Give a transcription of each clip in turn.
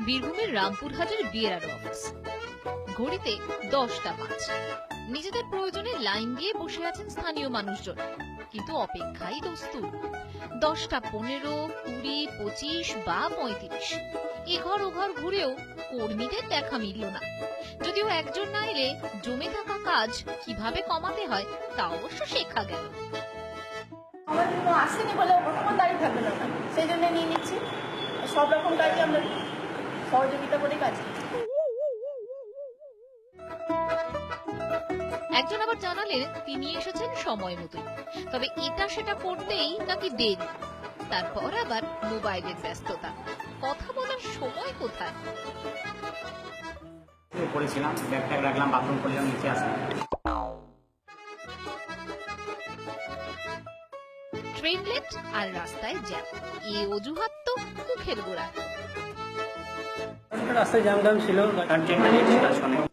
রামপুরহাটের বিয়েরার office ঘড়িতে দশটা পাঁচ। নিজেদের প্রয়োজনে লাইন দিয়ে বসে আছেন স্থানীয় মানুষজন। কিন্তু অপেক্ষাই দস্তুর দশটা পনেরো, কুড়ি, পঁচিশ বা পঁয়ত্রিশ। এঘর ওঘর ঘুরেও কর্মীদের দেখা মিলল না। যদিও একজন না এলে জমে থাকা কাজ কীভাবে কমাতে হয় তা অবশ্য শেখা গেল। আমার জন্য আসেনি বলে কতক্ষণ দাঁড়িয়ে থাকবে না। সেই জন্য নিয়ে নিচ্ছি। সব রকম কাজে আমরা সহযোগিতা করে কাজ একজন আবার জানালেন তিনি এসেছেন সময় মতোই। তবে এটা সেটা করতেই নাকি দেরি। তারপর আবার মোবাইলের ব্যস্ততা। কথা বলার সময় কোথায়? করেছিলাম ব্যাগ রাখলাম বাথরুম করলাম নিচে আসলাম। ট্রেন লেট আর রাস্তায় জ্যাম। এ অজুহাত তো মুখের গোড়া রাস্তায় ছিল অনেক।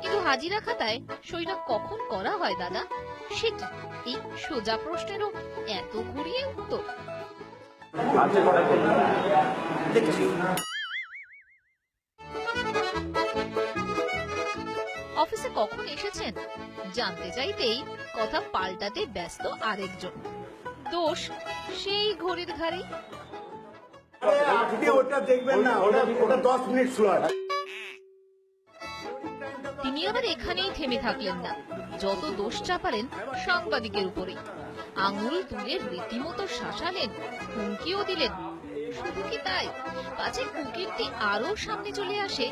কিন্তু হাজিরা খাতায় সইটা কখন করা হয় দাদা? সে কি এই সোজা প্রশ্নেরও এত ঘুরিয়ে উত্তর? অফিসে কখন এসেছেন? জানতে চাইতেই কথা পাল্টাতে ব্যস্ত আরেকজন। দোষ সেই ঘড়ির ঘাড়েই আপনি ওটা দেখবেন না ওটা ওটা দশ মিনিট স্লট তিনি আবার এখানেই থেমে থাকলেন না। যত দোষ চাপালেন সাংবাদিকের উপরে আঙুল তুলে রীতিমতো শাসালেন হুমকিও দিলেন। শুধু কি তাই? পাছে কুকিরটি আরও সামনে চলে আসে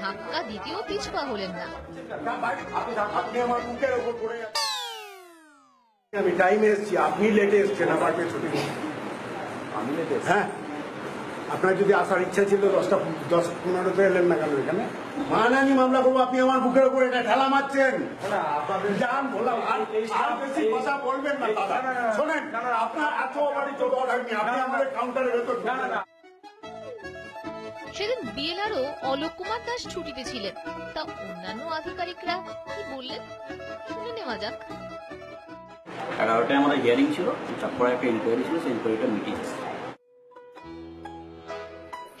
ধাক্কা দিতেও পিছপা হলেন না। আমি টাইমে এসেছি আপনি লেটে এসছেন আমার পেছনে। আমি লেটে হ্যাঁ। আপনার যদি আসার ইচ্ছা ছিল দশটা দশ পনেরোতে এলেন না কেন এখানে? মানানি মামলা করব আপনি আমার বুকের উপর এটা ঠেলা মারছেন। যান বললাম আর আর বেশি কথা বলবেন না দাদা। শোনেন আপনার এত বাড়ি তো হয়নি আপনি আমাদের কাউন্টারের ভেতর সেদিন বিএলআরও অলোক কুমার দাস ছুটিতে ছিলেন। তা অন্যান্য আধিকারিকরা কি বললেন? শুনে নেওয়া যাক। এগারোটায় আমাদের হিয়ারিং ছিল তারপরে একটা ইনকোয়ারি ছিল সেই ইনকোয়ারিটা মিটিং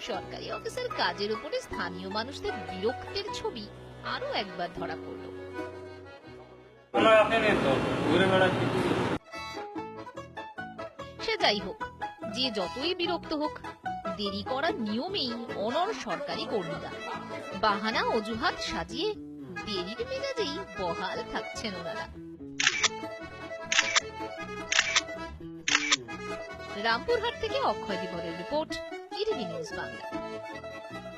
সরকারি অফিসের কাজের উপরে স্থানীয় মানুষদের বিরক্তের ছবি আরও একবার ধরা পড়ল। সে যাই হোক, যে যতই বিরক্ত হোক, দেরি করার নিয়মেই অনর সরকারি কর্মীরা। বাহানা, অজুহাত সাজিয়ে দেরির মেজাজেই বহাল থাকছেন ওনারা। রামপুরহাট থেকে অক্ষয় দিবরের রিপোর্ট ビリビリ留守番で。